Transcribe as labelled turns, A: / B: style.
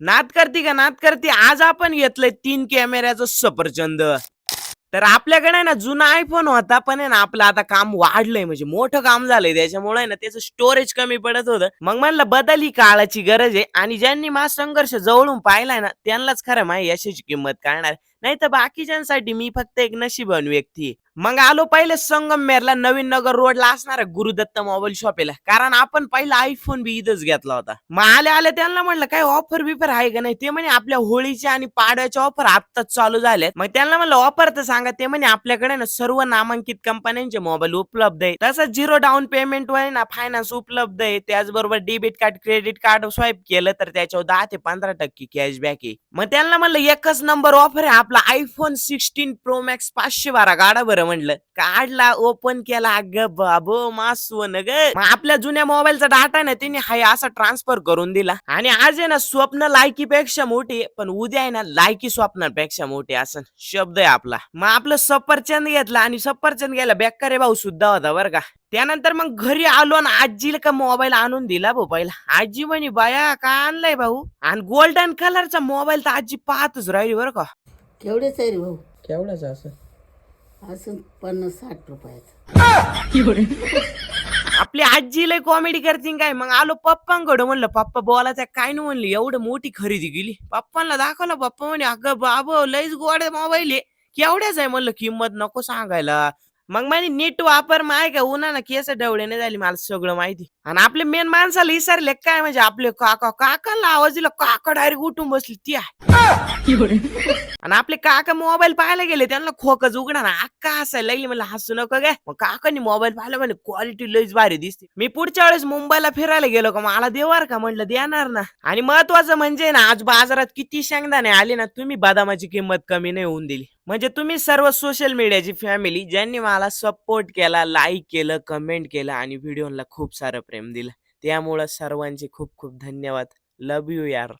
A: नात करती का? नात करती. आज आपण घेतलंय तीन कॅमेऱ्याचं सफरचंद. तर आपल्याकडे ना जुना आयफोन होता पण आहे ना आपलं आता काम वाढलंय. म्हणजे मोठं काम झालंय. त्याच्यामुळे ना त्याचं स्टोरेज कमी पडत होतं. मग म्हणलं बदल ही काळाची गरज आहे. आणि ज्यांनी माझा संघर्ष जवळून पाहिलाय ना त्यांनाच खरं माहिती यशाची किंमत कळणार. नाही तर बाकीच्यांसाठी मी फक्त एक नशीबवान व्यक्ती मग आलो पहिले संगमेरला नवीन नगर रोडला असणार गुरुदत्त मोबाईल शॉपला. कारण आपण पहिला आयफोन बी इथंच घेतला होता. मग आले आले त्यांना म्हणलं काय ऑफर बिफर आहे का नाही? ते म्हणे आपल्या होळीच्या आणि पाडव्याच्या ऑफर आत्ताच चालू झाल्यात मग त्यांना म्हणलं ऑफर तर सांगा. ते म्हणे आपल्याकडे ना सर्व नामांकित कंपन्यांचे मोबाईल उपलब्ध आहे तसंच झिरो डाऊन पेमेंट वर ना फायनान्स उपलब्ध आहे. त्याचबरोबर debit card credit card swipe केलं तर त्याच्यावर दहा ते पंधरा टक्के कॅशबॅक आहे. मग त्यांना म्हणलं एकच नंबर ऑफर आहे. आपला आयफोन सिक्स्टीन प्रो मॅक्स पाचशे बारा गाडा बरं म्हणलं. काढला ओपन केला. अग बाबो मासवन ग. आपल्या जुन्या मोबाईलचा डाटा ना त्यांनी हाय असा ट्रान्सफर करून दिला. आणि आज आहे ना स्वप्न लायकीपेक्षा मोठी पण उद्या आहे ना लायकी स्वप्नापेक्षा मोठी असं शब्द आहे आपला. मग आपलं सफरचंद घेतला आणि सफरचंद घ्यायला बेकार भाऊ सुद्धा होता बरं का. त्यानंतर मग घरी आलो आणि आजीला का मोबाईल आणून दिला भाऊ पहिला. आजी म्हणे बाया का आणलाय भाऊ? आणि गोल्डन कलरचा मोबाईल तर आजी पाहतच राहिली बरं का.
B: केवढेच आहे रे भाऊ?
A: केवढाच असं?
B: असं पन्नास साठ रुपयाचं.
A: आपली आजी लय कॉमेडी करतील काय? मग आलो पप्पांकडे म्हणलं पप्पा बोलायचं काय नाही म्हणली? एवढं मोठी खरेदी केली. पप्पांना दाखवलं पप्पा म्हणे अगं बाबा लयच गोड मोबाईल आहे. केवढ्याच आहे? म्हणलं किंमत नको सांगायला. मग म्हणे नीट वापर माय का उन्हा ना केस डवळेने झाली मला सगळं माहिती. आणि आपले मेन माणसाला विसरले काय म्हणजे आपले काका काकाला आवाज दिला काका डायरेक्ट उठून बसली ती आहे. आणि आपले काका मोबाईल पाहायला गेले त्यांना खोकच उघडा ना का हसायला लागली? मला हसू नको काय मग काकांनी मोबाईल पाहिला म्हणे क्वालिटी लईच भारी दिसते. मी पुढच्या वेळेस मुंबईला फिरायला गेलो का मला देवार का? म्हणलं देणार ना. आणि महत्वाचं म्हणजे ना आज बाजारात किती शेंगदाणे आले ना तुम्ही बदामाची किंमत कमी नाही होऊन दिली. म्हणजे तुम्ही सर्व सोशल मीडियाची फॅमिली ज्यांनी मला सपोर्ट केला लाईक केलं कमेंट केलं आणि व्हिडिओला खूप सारं प्रेम दिलं. त्यामुळं सर्वांचे खूप खूप धन्यवाद. लव यू यार.